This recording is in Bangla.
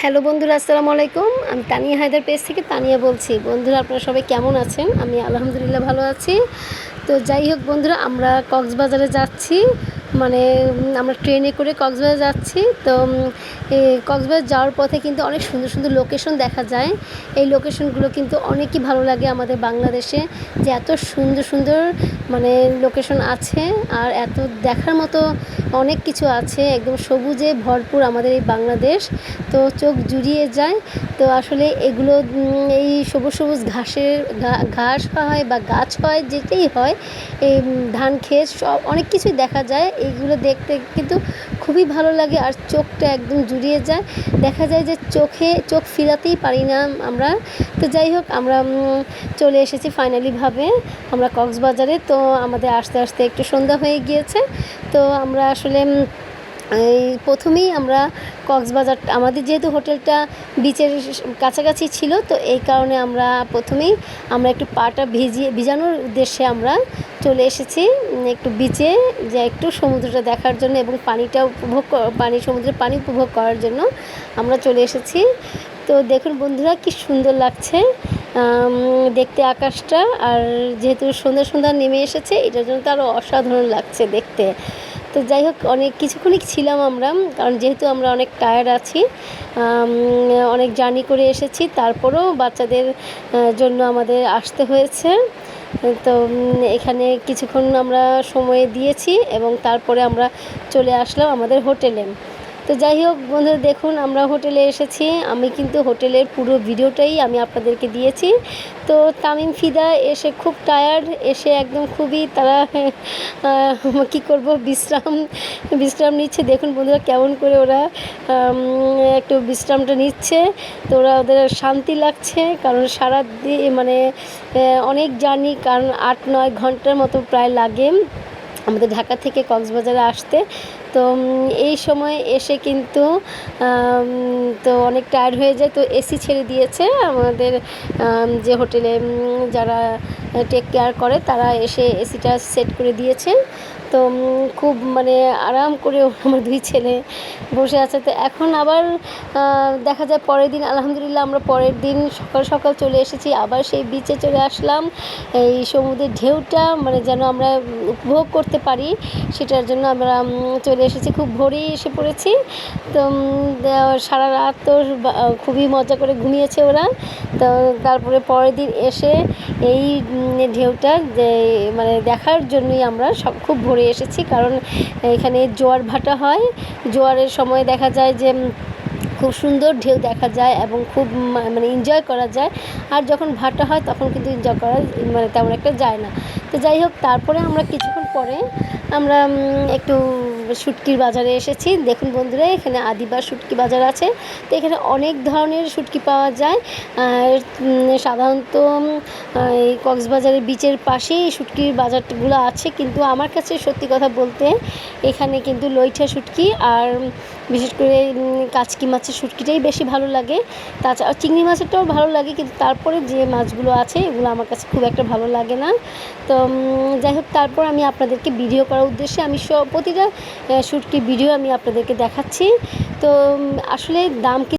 হ্যালো বন্ধুরা, আসসালামু আলাইকুম। আমি তানিয়া হায়দার পেজ থেকে তানিয়া বলছি। বন্ধুরা, আপনারা সবাই কেমন আছেন? আমি আলহামদুলিল্লাহ ভালো আছি। তো যাই হোক বন্ধুরা, আমরা কক্সবাজারে যাচ্ছি। মানে আমরা ট্রেনে করে কক্সবাজার যাচ্ছি। তো কক্সবাজার যাওয়ার পথে কিন্তু অনেক সুন্দর সুন্দর লোকেশন দেখা যায়। এই লোকেশনগুলো কিন্তু অনেকই ভালো লাগে আমাদের বাংলাদেশে, যে এত সুন্দর সুন্দর মানে লোকেশন আছে আর এত দেখার মতো অনেক কিছু আছে, একদম সবুজে ভরপুর আমাদের এই বাংলাদেশ। তো চোখ জুড়িয়ে যায়। তো আসলে এগুলো এই সবুজ সবুজ ঘাসের ঘাস হয় বা গাছ হয়, যেটাই হয়, এই ধান, ক্ষেত, সব অনেক কিছুই দেখা যায়। এইগুলো দেখতে কিন্তু খুবই ভালো লাগে আর চোখটা একদম জুড়িয়ে যায়। দেখা যায় যে চোখে চোখ ফিরাতেই পারি না আমরা। তো যাই হোক, আমরা চলে এসেছি ফাইনালিভাবে আমরা কক্সবাজারে, তো আমাদের আস্তে আস্তে একটু সন্ধ্যা হয়ে গিয়েছে। তো আমরা আসলে এই প্রথমেই আমরা কক্সবাজার, আমাদের যেহেতু হোটেলটা বিচের কাছাকাছি ছিল, তো এই কারণে আমরা প্রথমেই আমরা একটু পাটা ভিজিয়ে ভিজানোর উদ্দেশ্যে আমরা চলে এসেছি একটু বিচে যে একটু সমুদ্রটা দেখার জন্য এবং পানিটা উপভোগ পানি, সমুদ্রের পানি উপভোগ করার জন্য আমরা চলে এসেছি। তো দেখুন বন্ধুরা কি সুন্দর লাগছে দেখতে আকাশটা, আর যেহেতু সন্ধ্যা সন্ধ্যা নেমে এসেছে, এটার জন্য তো আরও অসাধারণ লাগছে দেখতে। তো যাই হোক, অনেক কিছুক্ষণই ছিলাম আমরা, কারণ যেহেতু আমরা অনেক টায়ার্ড আছি অনেক জার্নি করে এসেছি, তারপরেও বাচ্চাদের জন্য আমাদের আসতে হয়েছে। তো এখানে কিছুক্ষণ আমরা সময় দিয়েছি এবং তারপরে আমরা চলে আসলাম আমাদের হোটেলে। তো যাই হোক বন্ধুরা দেখুন, আমরা হোটেলে এসেছি। আমি কিন্তু হোটেলের পুরো ভিডিওটাই আমি আপনাদেরকে দিয়েছি। তো তামিম ফিদা এসে খুব টায়ার্ড এসে একদম খুবই তারা কি করব, বিশ্রাম বিশ্রাম নিচ্ছে। দেখুন বন্ধুরা কেমন করে ওরা একটু বিশ্রামটা নিচ্ছে। তো ওরা ওদের শান্তি লাগছে, কারণ সারা মানে অনেক জার্নি, কারণ আট নয় ঘণ্টার মতো প্রায় লাগে। আমাদের ঢাকা থেকে কক্সবাজারে আসতে। তো এই সময় এসে কিন্তু তো অনেক টায়ার্ড হয়ে যায়। তো এসি ছেড়ে দিয়েছে আমাদের যে হোটেলে যারা টেক কেয়ার করে, তারা এসে এসিটা সেট করে দিয়েছে। তো খুব মানে আরাম করে আমার দুই ছেলে বসে আছে। তো এখন আবার দেখা যায় পরের দিন, আলহামদুলিল্লাহ আমরা পরের দিন সকাল সকাল চলে এসেছি। আবার সেই বিচে চলে আসলাম। এই সমুদ্রের ঢেউটা মানে যেন আমরা উপভোগ করতে পারি, সেটার জন্য আমরা চলে এসেছি। খুব ভোরেই এসে পড়েছি। তো সারা রাত তো খুবই মজা করে ঘুমিয়েছে ওরা। তো, তারপরে পরের দিন এসে এই ঢেউটা মানে দেখার জন্যই আমরা সব, খুব ভোরে এসেছি, কারণ এখানে জোয়ার ভাটা হয়। জোয়ারের সময় দেখা যায় যে খুব সুন্দর ঢেউ দেখা যায় এবং খুব মানে এনজয় করা যায়। আর যখন ভাটা হয় তখন কিন্তু এনজয় করা মানে তেমন একটা যায় না। তো যাই হোক, তারপরে আমরা কিছুক্ষণ পরে আমরা একটু শুটকির বাজারে এসেছি। দেখুন বন্ধুরা, এখানে আদিবার শুটকি বাজার আছে। তো এখানে অনেক ধরনের শুটকি পাওয়া যায়। সাধারণত এই কক্সবাজারের বিচের পাশেই শুটকির বাজারগুলো আছে। কিন্তু আমার কাছে সত্যি কথা বলতে, এখানে কিন্তু লইঠা শুটকি আর বিশেষ করে কাঁচকি মাছের শুটকিটাই বেশি ভালো লাগে। তাছাড়া চিংড়ি মাছেরটাও ভালো লাগে, কিন্তু তারপরে যে মাছগুলো আছে, এগুলো আমার কাছে খুব একটা ভালো লাগে না। তো যাই হোক, তারপর আমি আপনাদেরকে ভিডিও করার উদ্দেশ্যে আমি সব প্রতিটা শুটকির ভিডিও আমি আপনাদেরকে দেখাচ্ছি। তো আসলে দাম